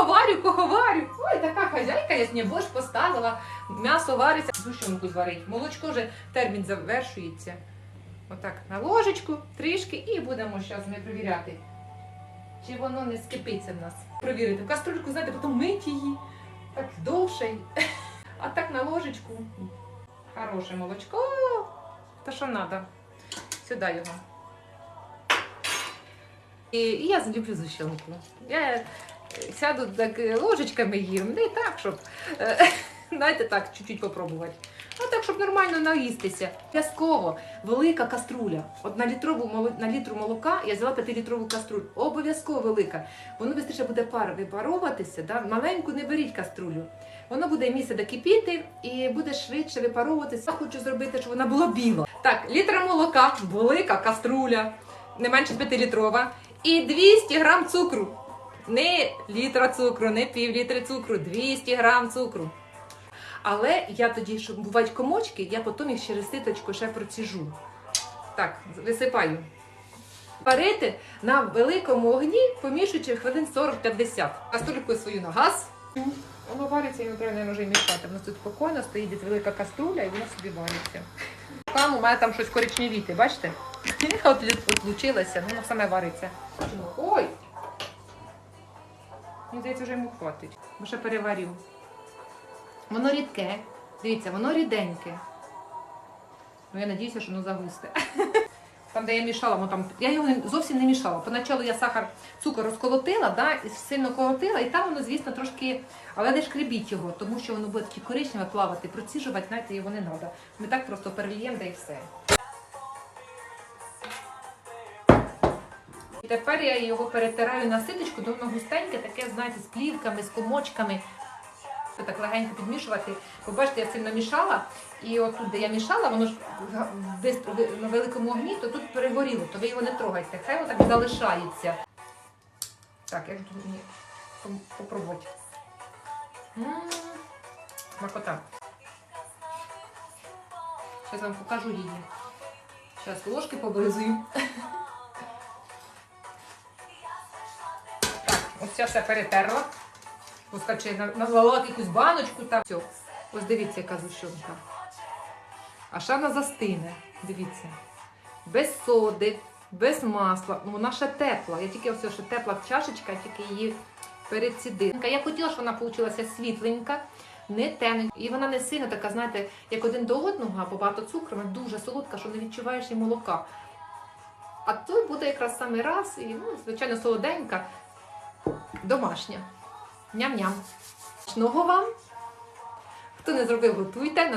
Кого варю, кого варю. Ой, така хазяйка, я сьогодні борщ поставила, м'ясо вариться, зущенку зварить. Молочко вже термін завершується. Отак, на ложечку, трішки, і будемо зараз ми перевіряти, чи воно не скипиться в нас. Провірити. В каструльку, знаєте, потім мити її, так довше. А так на ложечку. Хороше молочко. Та що треба? Сюди його. І, і я люблю зущенку. Я сяду так е, ложечками їм, не так, щоб е, знаєте, так, чуть-чуть попробувати. А так, щоб нормально наїстися. Обов'язково велика каструля. От на, літрову, на літру молока я взяла 5-літрову каструлю. Обов'язково велика. Воно швидше буде пар випаровуватися. Да? Маленьку не беріть каструлю. Воно буде місце докипіти і буде швидше випаровуватися. Я хочу зробити, щоб вона була біла. Так, літра молока, велика каструля, не менше 5-літрова. І 200 грам цукру. Не літра цукру, не пів літри цукру, 200 грам цукру. Але я тоді, щоб бувають комочки, я потім їх через ситочку ще проціжу. Так, висипаю. Варити на великому огні, помішуючи хвилин 40-50. Каструльку свою на газ. Воно вариться, його треба вже мішати. У нас тут спокійно стоїть велика каструля і воно собі вариться. Там у мене там щось коричневіте, бачите? От відлучилася, воно саме вариться. Ой! Мені здається, вже йому хватить. Бо ще переварю. Воно рідке. Дивіться, воно ріденьке. Ну, я надіюся, що воно загусте. Там, де я мішала, воно там, я його зовсім не мішала. Поначалу я сахар, цукор розколотила, да, і сильно колотила, і там воно, звісно, трошки. Але не шкребіть його, тому що воно буде таке коричневе плавати, проціжувати, знаєте, його не треба. Ми так просто перельємо, да і все. І тепер я його перетираю на ситочку, воно густеньке, таке, знаєте, з плівками, з комочками. Так легенько підмішувати. Побачите, я сильно мішала, і отут, де я мішала, воно ж десь на великому огні, то тут перегоріло, то ви його не трогайте. Хай воно так залишається. Так, як тут мені попробувати. М, Смакота. Зараз вам покажу її. Зараз ложки поблизую. Ось я все перетерла. Поскаче налила якусь баночку там. Все. Ось дивіться, яка зущенка. А вона застине. Дивіться. Без соди, без масла. Ну, Вона ще тепла. Я тільки ось ще тепла чашечка, тільки її перецідила. Я хотіла, щоб вона вийшла світленька, не темненька. І вона не сильно така, знаєте, як один до одного, або багато цукру, вона дуже солодка, що не відчуваєш і молока. А тут буде якраз саме раз, і, ну, звичайно, солоденька, домашня. Ням-ням. Смачного вам! Хто не зробив, готуйте.